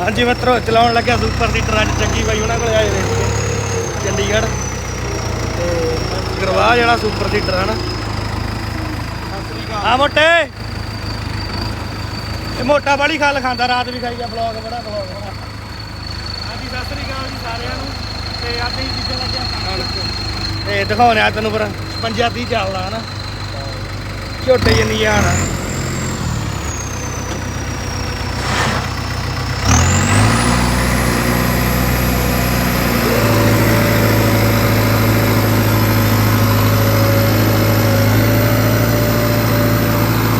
ਹਾਂਜੀ ਮਿੱਤਰੋ ਚਲਾਉਣ ਲੱਗਿਆ ਸੁਪਰ ਦੀ ਟਰੱਕ ਚੱਕੀ ਬਾਈ ਉਹਨਾਂ ਕੋਲ ਆਏ ਨੇ ਸੀਗੇ, ਚੰਡੀਗੜ੍ਹ। ਤੇ ਕਰਵਾ ਜਿਹੜਾ ਸੁਪਰ ਦੀ ਟਰਨ ਆ ਮੋਟੇ। ਇਹ ਮੋਟਾ ਵਾਲੀ ਖਾ ਖਾਂਦਾ ਰਾਤ ਵੀ ਖਾਈ ਆ ਬਲੌਗ ਬੜਾ ਬਲੌਗ ਬੜਾ। ਹਾਂਜੀ ਸਤਿ ਸ੍ਰੀ ਅਕਾਲ ਜੀ ਸਾਰਿਆਂ ਨੂੰ। ਤੇ ਅੱਜ ਹੀ ਚੀਜ਼ਾਂ ਲੱਗਿਆ ਖਾਣ ਤੇ ਦਿਖਾਉਣੇ ਆ ਤੈਨੂੰ ਪਰ ਪੰਜਾਬੀ ਚੱਲਦਾ ਹਨਾ? ਝੋਟੇ ਜਿੰਨੀ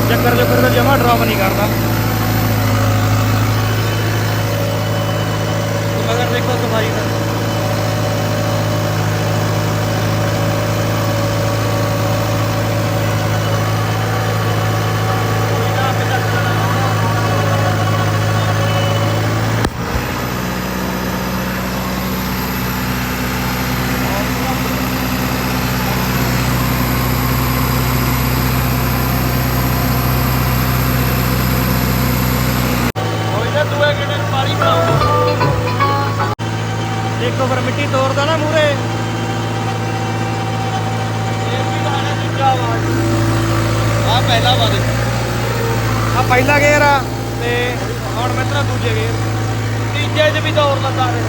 ਚੱਕਰ ਚੱਕਰ ਦਾ ਜਮਾ ਡ੍ਰੌਪ ਨਹੀਂ ਕਰਦਾ ਮਗਰ ਦੇਖੋ ਸਫ਼ਾਈ ਦਾ ਹੋਈ ਨਾ ਦੂਏ ਕਿਹਨੇ ਨੂੰ ਪਾਣੀ ਬਣਾਉਂਦਾ ਦੇਖੋ ਫਿਰ ਮਿੱਟੀ ਤੋੜਦਾ ਨਾ ਮੂਰੇ ਵੀ ਆ ਪਹਿਲਾ ਵਾਦੇ ਆ ਪਹਿਲਾ ਗੇਅਰ ਆ ਤੇ ਹੁਣ ਮਿੱਤਰਾ ਦੂਜੇ ਗੇਅਰ। ਤੀਜੇ 'ਚ ਵੀ ਦੌੜ ਲੱਗਾ ਰੇ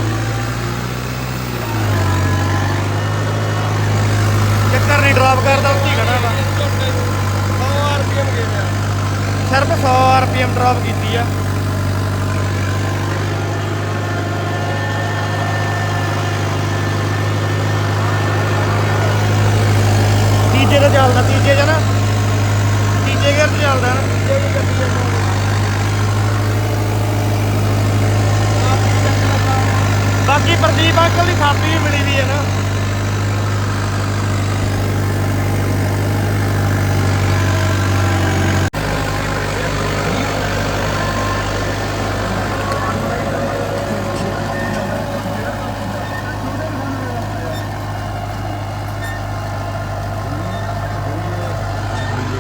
ਚੱਕਰ ਨਹੀਂ ਡ੍ਰੌਪ ਕਰਦਾ ਉੱਚੀ ਖੜਾ ਵਾ 100 ਆਰਪੀਐਮ ਗੇਅਰ ਆ। ਸਿਰਫ 100 ਆਰਪੀਐਮ ਡ੍ਰੌਪ ਕੀਤੀ ਆ ਤੀਜੇ ਤੇ ਚੱਲਦਾ ਤੀਜੇ ਚ ਨਾ ਤੀਜੇ ਗੇਅਰ ਤੇ ਚੱਲਦਾ ਨਾ ਤੀਜੇ ਤੇ ਚੱਲੀ ਜਾਂਦਾ ਬਾਕੀ ਪ੍ਰਦੀਪ ਅੰਕਲ ਦੀ ਥਾਪੀ ਵੀ ਮਿਲੀ ਦੀ ਹੈ ਨਾ।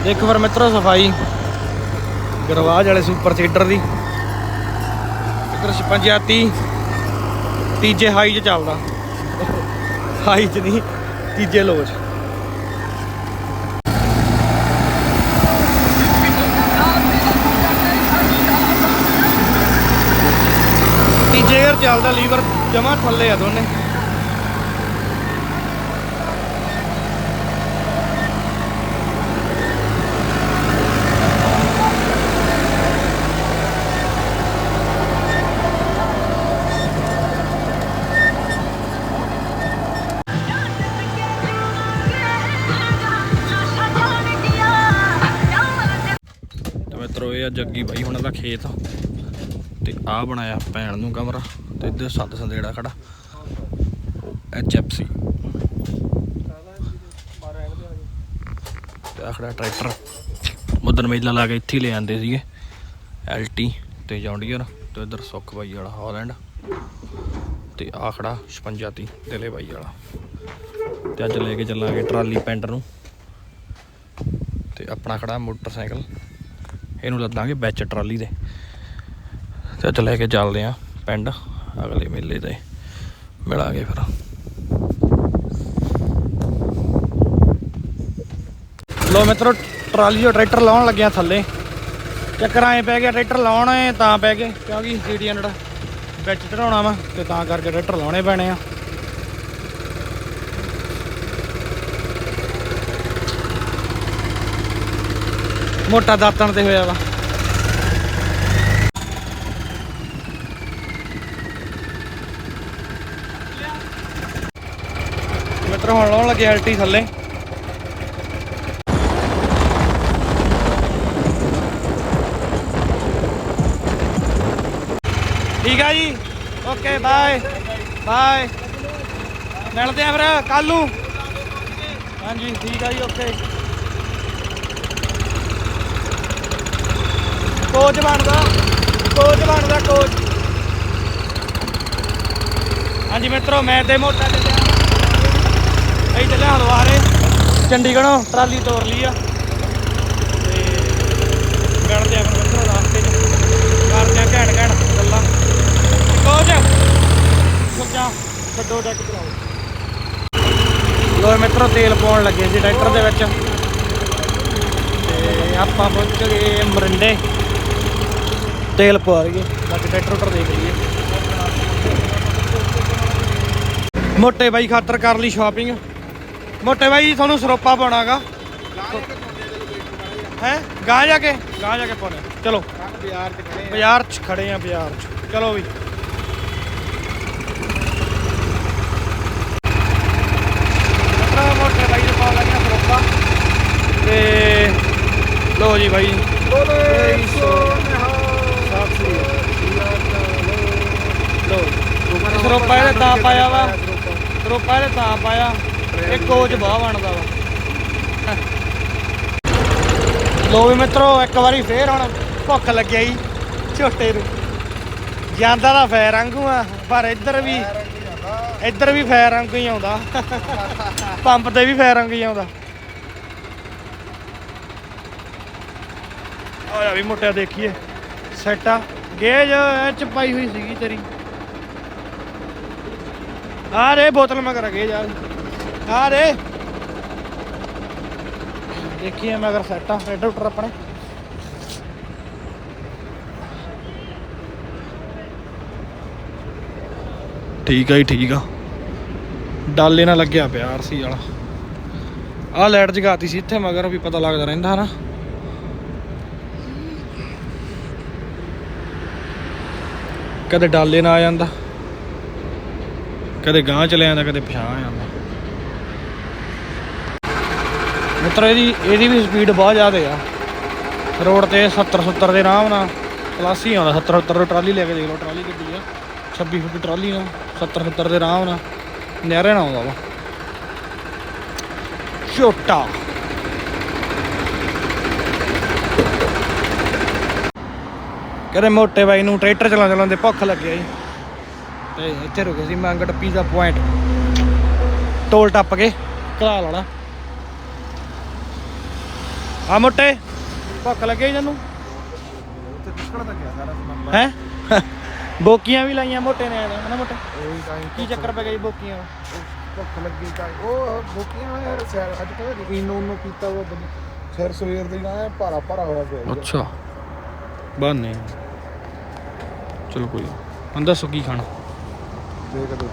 ਦੇਖੋ ਫਿਰ ਮਿੱਤਰੋ ਸਫ਼ਾਈ। ਗਰਵਾਜ ਵਾਲੇ ਸੁਪਰ ਸੀਡਰ ਦੀ। ਇੱਧਰ 56 ਤੀਜੇ ਹਾਈ 'ਚ ਚੱਲਦਾ। ਹਾਈ 'ਚ ਨਹੀਂ, ਤੀਜੇ ਲੋ 'ਚ। ਤੀਜੇ ਗੇਅਰ ਚੱਲਦਾ ਲੀਵਰ ਜਮਾ ਥੱਲੇ ਆ ਦੋਨੇ। ਮਿੱਤਰੋ ਬਾਈ ਉਹਨਾਂ ਦਾ ਖੇਤ। ਤੇ ਆ ਬਣਾਇਆ ਭੈਣ ਨੂੰ ਕਮਰਾ ਤੇ ਇੱਧਰ ਸੰਦ ਸੰਦੇੜਾ ਖੜਾ। ਐਚ ਐਚਐਫਸੀ ਤੇ ਆਖੜਾ ਟਰੈਕਟਰ। ਮੁੱਦਨ ਮੇਲਾ ਲਾ ਕੇ ਇੱਥੇ ਹੀ ਲੈ ਆਂਦੇ ਸੀਗੇ। ਐਲਟੀ ਤੇ ਜੌਂਡੀਅਰ ਤੇ ਇੱਧਰ ਸੁੱਖ ਬਾਈ ਵਾਲਾ ਹਾਲੈਂਡ ਤੇ ਆਖੜਾ 56 ਤੀ ਦਿਲੇ ਬਾਈ ਵਾਲਾ। ਤੇ ਅੱਜ ਲੈ ਕੇ ਚੱਲਾਂਗੇ ਟਰਾਲੀ ਪੈਂਟ ਨੂੰ। ਤੇ ਆਪਣਾ ਖੜਾ ਮੋਟਰਸਾਈਕਲ। ਇਹਨੂੰ ਲੱਦਾਂਗੇ ਵਿੱਚ ਟਰਾਲੀ ਦੇ। ਤੇ ਲੈ ਕੇ ਚੱਲਦੇ ਆਂ ਪਿੰਡ, ਅਗਲੇ ਮੇਲੇ ਤੇ ਮਿਲਾਂਗੇ ਫਿਰ। ਲੋ ਮਿੱਤਰੋ, ਟਰਾਲੀ ਜੋ ਟਰੈਕਟਰ ਲਾਉਣ ਲੱਗਿਆ ਥੱਲੇ। ਚੱਕਰ ਆਏ ਪੈ ਗਿਆ, ਟਰੈਕਟਰ ਲਾਉਣੇ ਤਾਂ ਪੈ ਗਏ, ਕਿਉਂਕਿ ਸੀਡੀ ਹੰਡਰਡ ਵਿੱਚ ਚੜਾਉਣਾ ਵਾ, ਤੇ ਤਾਂ ਕਰਕੇ ਟਰੈਕਟਰ ਲਾਉਣੇ ਪੈਣੇ ਆ। ਮੋਟਾ ਦਾਤਣ ਤੇ ਹੋਇਆ ਵਾ। ਮਿੱਤਰ ਹੁਣ ਲਾਉਣ ਲੱਗੇ ਐਲਟੀ ਥੱਲੇ। ਠੀਕ ਆ ਜੀ। Okay, bye. ਬਾਏ। ਮਿਲਦੇ ਆ ਫਿਰ ਕੱਲ ਨੂੰ। ਹਾਂਜੀ, ਠੀਕ ਆ ਜੀ, ਓਕੇ। ਕੋਚ ਬਣਦਾ ਕੋਚ ਬਣਦਾ, ਕੋਚ। ਹਾਂਜੀ ਮਿੱਤਰੋ, ਮੈਂ ਤੇ ਮੋਟਾ ਤੇ ਅਸੀਂ ਚੱਲਿਆ ਹਲਵਾਰੇ। ਚੰਡੀਗੜ੍ਹੋਂ ਟਰਾਲੀ ਤੋਰ ਲਈ ਆ। ਤੇ ਮਿਲਦੇ ਆ ਮਿੱਤਰੋ ਰਸਤੇ 'ਚ। ਕਰਦੇ ਆ ਘੈਂਟ ਘੈਂਟ ਗੱਲਾਂ। ਚਲੋ ਡੈਕ ਚਲਾਓ। ਲੋ ਮਿੱਤਰੋ, ਤੇਲ ਪਾਉਣ ਲੱਗੇ ਸੀ ਟਰੈਕਟਰ ਦੇ ਵਿੱਚ। ਤੇ ਆਪਾਂ ਪਹੁੰਚ ਗਏ ਮਰਿੰਡੇ। ਤੇਲ ਪਵਾ ਲਈਏ ਬਾਕੀ ਟਰੈਕਟਰ ਟਰ ਦੇਖ ਲਈਏ। ਮੋਟੇ ਬਾਈ ਖਾਤਰ ਕਰ ਲਈ ਸ਼ਾਪਿੰਗ ਮੋਟੇ ਬਾਈ ਤੁਹਾਨੂੰ ਸਰੋਪਾ ਪਾਉਣਾਗਾ। ਹੈ? ਗਾਂ ਜਾ ਕੇ? ਗਾਂ ਜਾ ਕੇ ਪਾਉਣੇ ਚਲੋ। ਬਾਜ਼ਾਰ ਚ ਖੜੇ ਬਾਜ਼ਾਰ 'ਚ ਖੜੇ ਆ ਬਾਜ਼ਾਰ 'ਚ। ਚਲੋ ਵੀ। ਮਿੱਤਰੋ ਮੋਟੇ ਬਾਈ ਦੇ ਪਾਉਣ ਲੱਗਿਆ ਸਰੋਪਾ। ਤੇ ਲੋ ਜੀ ਸੋ। ਸਾਫ਼ ਸੁਰੀ ਲੋ ਸਰੋਪਾ ਇਹਦੇ ਤਾਂ ਪਾਇਆ ਵਾ। ਸਰੋਪਾ ਇਹਦੇ ਤਾਂ ਪਾਇਆ। ਇਹ ਕੋਚ ਬਾਹ ਬਣਦਾ ਵਾ। ਲੋ ਵੀ ਮਿੱਤਰੋ, ਇੱਕ ਵਾਰੀ ਫੇਰ ਹੁਣ ਭੁੱਖ ਲੱਗਿਆ ਜੀ ਝੋਟੇ ਨੂੰ। ਜਾਂਦਾ ਤਾਂ ਫੈਰ ਵਾਂਗੂ ਆ, ਪਰ ਇੱਧਰ ਵੀ ਇੱਧਰ ਵੀ ਫੈਰ ਵਾਂਗੂ ਹੀ ਆਉਂਦਾ। ਪੰਪ ਤੇ ਵੀ ਫੈਰ ਵਾਂਗੂ ਹੀ ਆਉਂਦਾ। ਆ ਵੀ ਮੋਟਿਆ ਦੇਖੀਏ। ਸੈਟ ਆ। ਗੇਜ ਇਹ ਚ ਪਾਈ ਹੋਈ ਸੀਗੀ ਤੇਰੀ। ਆ ਰੇ, ਬੋਤਲ ਮਗਰ ਗੇਜ, ਆ ਆ ਰੇ। ਦੇਖੀਏ ਮਗਰ ਸੈਟ ਆ। ਰੈਡ ਆਊਟਰ ਆਪਣੇ। ਠੀਕ ਆ ਜੀ, ਠੀਕ ਆ। ਡਾਲੇ ਨਾਲ ਲੱਗਿਆ ਪਿਆ ਆਰਸੀ ਵਾਲਾ। ਆ ਲਾਈਟ ਜਗਾਤੀ ਸੀ ਇੱਥੇ ਮਗਰ, ਵੀ ਪਤਾ ਲੱਗਦਾ ਰਹਿੰਦਾ ਹਨਾ। ਕਦੇ ਡਾਲੇ ਨਾਲ ਆ ਜਾਂਦਾ। ਕਦੇ ਗਾਂ ਚਲੇ ਜਾਂਦਾ ਕਦੇ ਪਛਾਣ ਆ ਜਾਂਦਾ। ਮਿੱਤਰ, ਇਹਦੀ ਇਹਦੀ ਵੀ ਸਪੀਡ ਬਹੁਤ ਜ਼ਿਆਦਾ ਆ। ਰੋਡ ਤੇ 70 70 ਦੇ ਆਰਾਮ ਨਾਲ ਪਲੱਸ ਹੀ ਆਉਂਦਾ। 70 70 ਟਰਾਲੀ ਲੈ ਕੇ ਦੇਖ ਲਓ, ਟਰਾਲੀ ਕਿੱਡੀ ਆ। 26 ਫੁੱਟ ਟਰਾਲੀ ਨਾਲ 70 70 ਦੇ ਆਰਾਮ ਨਾਲ ਨਹਿਰੇ ਨਾਲ ਆਉਂਦਾ ਵਾ। ਛੋਟਾ। ਕਹਿੰਦੇ ਮੋਟੇ ਬਾਈ ਨੂੰ ਟਰੈਕਟਰ ਚਲਾਉਣ ਚਲਾਉਂਦੇ ਭੁੱਖ ਲੱਗਿਆ ਜੀ। ਤੇ ਇੱਥੇ ਰੁਕੇ ਸੀ ਮੰਗਟ ਪੀਜ਼ਾ ਪੁਆਇੰਟ ਟੋਲ ਟੱਪ ਕੇ ਘਲਾ ਲਾਣਾ ਆ ਮੋਟੇ ਭੁੱਖ ਲੱਗੀ ਤੈਨੂੰ? ਉੱਥੇ ਨਿਕਲ ਤਾਂ ਗਿਆ ਸਾਰਾ ਸਮਾਨ ਹੈ? ਬੋਕੀਆਂ ਵੀ ਲਾਈਆਂ ਮੋਟੇ ਨੇ ਹਨਾ ਮੋਟੇ? ਤਾਂ ਕੀ ਚੱਕਰ ਪੈ ਗਿਆ ਜੀ ਬੋਕੀਆਂ? ਭੁੱਖ ਲੱਗੀ ਤਾਂ ਉਹ ਬੁਕੀਆਂ ਯਾਰ ਸੈਰ ਅੱਜ ਕੱਲ੍ਹ ਇਨੋ ਨੂੰ ਪੀਤਾ ਉਹ ਸਿਰ ਸਵੇਰ ਦੀ ਨਾ ਭਾਰਾ ਭਾਰਾ ਹੋਇਆ ਪਿਆ। ਅੱਛਾ। ਬਾਨੇ ਚਲੋ ਕੋਈ ਹੁਣ ਦੱਸੋ ਕੀ ਖਾਣਾ? ਦੇਖ ਦੇ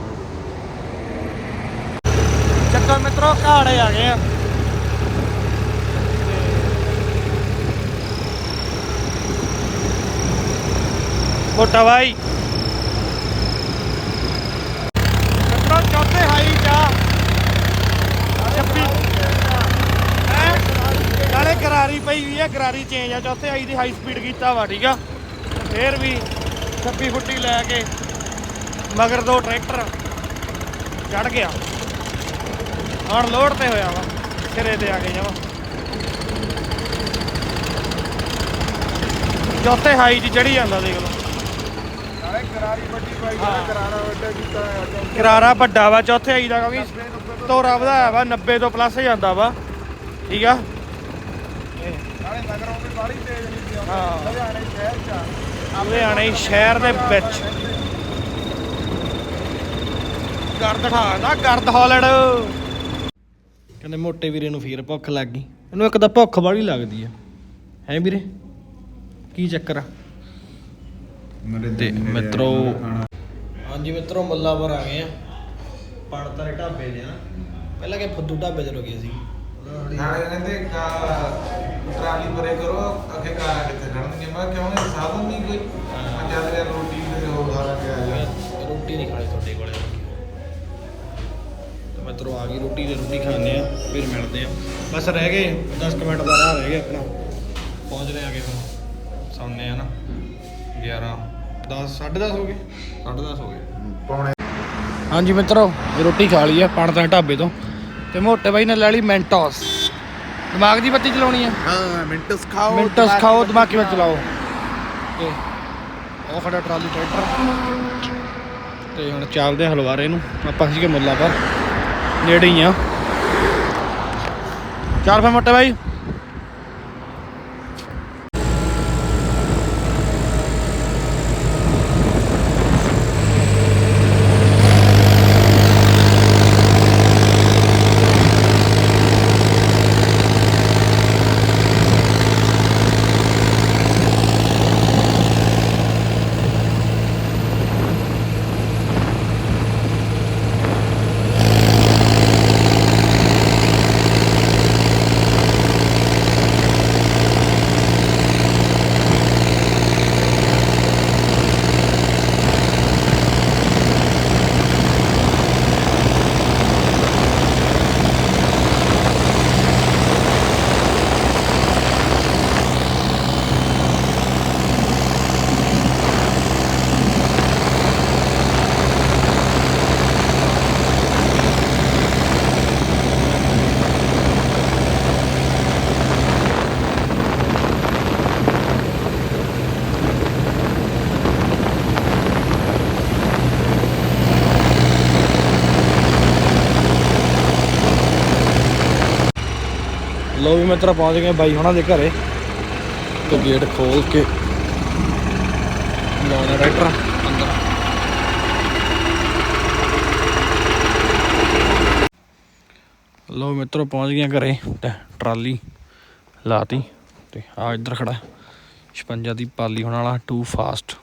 ਚੱਕਰ ਮਿੱਤਰੋ, ਘਾੜੇ ਆ ਗਏ ਆ। ਮੋਟਾ ਭਾਈ ਮਿੱਤਰੋ, ਚੌਥੇ ਹਾਈ ਚਾ ਛੱਬੀ ਹੈਂ? ਨਾਲੇ ਕਰਾਰੀ ਪਈ ਵੀ ਆ ਕਰਾਰੀ ਚੇਂਜ ਆ। ਚੌਥੇ ਹਾਈ ਦੀ ਹਾਈ ਸਪੀਡ ਕੀਤਾ ਵਾ, ਠੀਕ ਆ। ਫੇਰ ਵੀ 26 ਫੁੱਟੀ ਲੈ ਕੇ ਮਗਰ ਦੋ ਟਰੈਕਟਰ ਚੜ ਗਿਆ। ਹੁਣ ਲੋਡ ਤੇ ਹੋਇਆ ਵਾ ਸਿਰੇ ਤੇ ਆ ਗਏ ਜਮਾ ਚੌਥੇ ਹਾਈ 'ਚ ਚੜੀ ਜਾਂਦਾ ਦੇਖ ਲਓ। ਕਰਾਰੀ ਵੱਡੀ ਵਾ ਚੌਥੇ ਹਾਈ ਦਾ ਕਿਉਂਕਿ ਤੋਰਾ ਵਧਾਇਆ ਵਾ 90 ਤੋਂ ਪਲੱਸ ਜਾਂਦਾ ਵਾ। ਠੀਕ ਆ? ਨਾਲੇ ਨਗਰੋਂ ਵੀ ਬਾੜੀ ਤੇਜ਼ ਨਹੀਂ ਹਾਂ। ਲੁਧਿਆਣੇ ਸ਼ਹਿਰ ਚ ਆ। ਲੁਧਿਆਣੇ ਸ਼ਹਿਰ ਦੇ ਵਿੱਚ ਗਰਦ ਠਾਦਾ ਗਰਦ ਹਾਲੜ। ਕਹਿੰਦੇ ਮੋਟੇ ਵੀਰੇ ਨੂੰ ਫੇਰ ਭੁੱਖ ਲੱਗ ਗਈ। ਇਹਨੂੰ ਇੱਕ ਤਾਂ ਭੁੱਖ ਬੜੀ ਲੱਗਦੀ ਆ। ਹੈ ਵੀਰੇ? ਕੀ ਚੱਕਰ ਆ? ਤੇ ਮਿੱਤਰੋ ਹਾਂਜੀ ਮਿੱਤਰੋ ਮੱਲਾਪੁਰ ਆ ਗਏ ਆ। ਪੜਤਰੇ ਢਾਬੇ ਦੇ ਨਾ ਪਹਿਲਾਂ ਕਿ ਫੁੱਦੂ ਢਾਬੇ ਚ ਰੁਕੇ ਸੀ। ਨਾਲੇ ਕਹਿੰਦੇ ਕਾ ਟਰਾਲੀ ਪਰੇ ਕਰੋ ਅੱਗੇ ਕਾਰ ਕਿੱਥੇ ਖੜਨਗੇ। ਮੈਂ ਕਿਉਂ ਇਹ ਸਾਧਨ ਨਹੀਂ ਕੋਈ? ਮੈਂ ਜਦ ਯਾਰ ਰੋਟੀ ਤੇ ਉਹ ਖਾ ਕੇ ਆ ਜਾ। ਰੋਟੀ ਨਹੀਂ ਖਾਣੀ ਤੁਹਾਡੇ ਕੋਲੇ। ਤੇ ਮਿੱਤਰੋ ਆ ਗਈ ਰੋਟੀ ਤੇ ਰੋਟੀ ਖਾਣੇ ਆ ਫਿਰ ਮਿਲਦੇ ਆ। ਬਸ ਰਹਿ ਗਏ 10 ਕੁ ਮਿੰਟ ਦਾ ਰਾਹ ਰਹਿ ਗਿਆ ਆਪਣਾ। ਪਹੁੰਚ ਰਹੇ ਆਗੇ ਫਿਰ ਸੌਂਨੇ ਆ ਨਾ। 11 10 10:30 ਹੋ ਗਏ। 10:30 ਹੋ ਗਏ। ਪੌਣੇ ਹਾਂਜੀ ਮਿੱਤਰੋ ਰੋਟੀ ਖਾ ਲਈ ਆ ਪਣਤਾਂ ਢਾਬੇ ਤੋਂ। ਤੇ ਮੋਟੇ ਬਾਈ ਨੇ ਲੈ ਲਈ ਮੈਂਟੋਸ ਦਿਮਾਗ ਦੀ ਬੱਤੀ ਚਲਾਉਣੀ ਆ। ਹਾਂ ਮਿੰਟਸ ਖਾਓ ਮਿੰਟਸ ਖਾਓ ਦਿਮਾਗੀ ਵਿੱਚ ਚਲਾਓ। ਤੇ ਉਹ ਖੜਾ ਟਰਾਲੀ ਟਰੈਕਟਰ। ਤੇ ਹੁਣ ਚੱਲਦੇ ਹਲਵਾਰੇ ਨੂੰ। ਆਪਾਂ ਸੀਗੇ ਮੁੱਲਾ ਪਰ ਨੇੜੇ ਹੀ ਆ। ਚੱਲ ਫੇ ਮੋਟੇ ਬਾਈ। ਮਿੱਤਰ ਪਹੁੰਚ ਗਏ ਬਾਈ ਹੁਣਾਂ ਦੇ ਘਰੇ। ਤੇ ਗੇਟ ਖੋਲ ਕੇ ਲਾਉਣਾ ਟਰੈਕਟਰ ਅੰਦਰ ਲੋ ਮਿੱਤਰੋ ਪਹੁੰਚ ਗਏ ਘਰੇ ਤੇ ਟਰਾਲੀ ਲਾਤੀ ਤੇ ਆ ਇੱਧਰ ਖੜਾ। 56 ਦੀ ਪਾਲੀ ਹੋਣ ਵਾਲਾ ਟੂ ਫਾਸਟ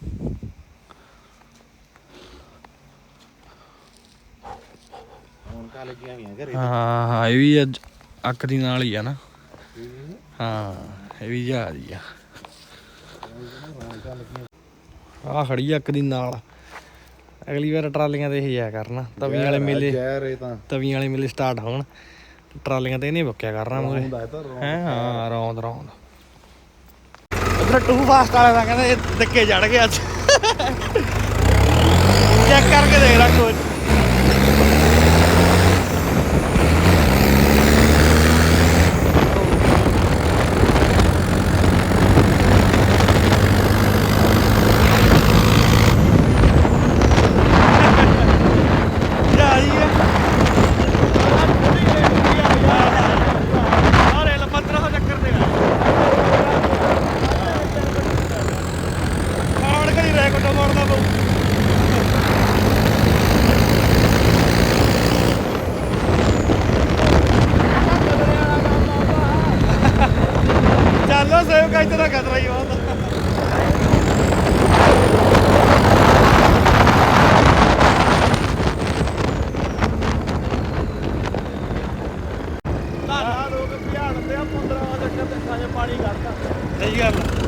ਹਾਂ ਹਾਂ ਇਹ ਵੀ ਅੱਜ ਅੱਖ ਦੀ ਨਾਲ ਹੀ ਆ ਨਾ। ਹਾਂ ਇਹ ਵੀ ਜਹਾਜ਼ ਆ। ਆ ਖੜੀ ਆ ਦੀ ਨਾਲ। ਅਗਲੀ ਵਾਰ ਟਰਾਲੀਆਂ ਤੇ ਇਹ ਜਾਇਆ ਕਰਨਾ। ਤਵੀਆਂ ਵਾਲੇ ਮੇਲੇ ਜ਼ਹਿਰ ਇਹ ਤਾਂ। ਤਵੀਆਂ ਵਾਲੇ ਮੇਲੇ ਸਟਾਰਟ ਹੋਣ। ਟਰਾਲੀਆਂ ਤੇ ਇਹਨੇ ਬੁੱਕਿਆ ਕਰਨਾ ਮੂਰੇ ਹੈ ਹਾਂ ਰੌਂਦ ਰੌਂਦ। ਇਧਰ ਟੂ ਫਾਸਟ ਵਾਲੇ ਦਾ ਕਹਿੰਦੇ ਇਹ ਧੱਕੇ ਚੜ ਗਿਆ ਅੱਜ। ਪੁੰਦਰਾ ਦਾ ਚੱਕਰ ਤੇ ਸਾਜੇ ਪਾਣੀ ਕਰਤਾ। ਸਹੀ ਗੱਲ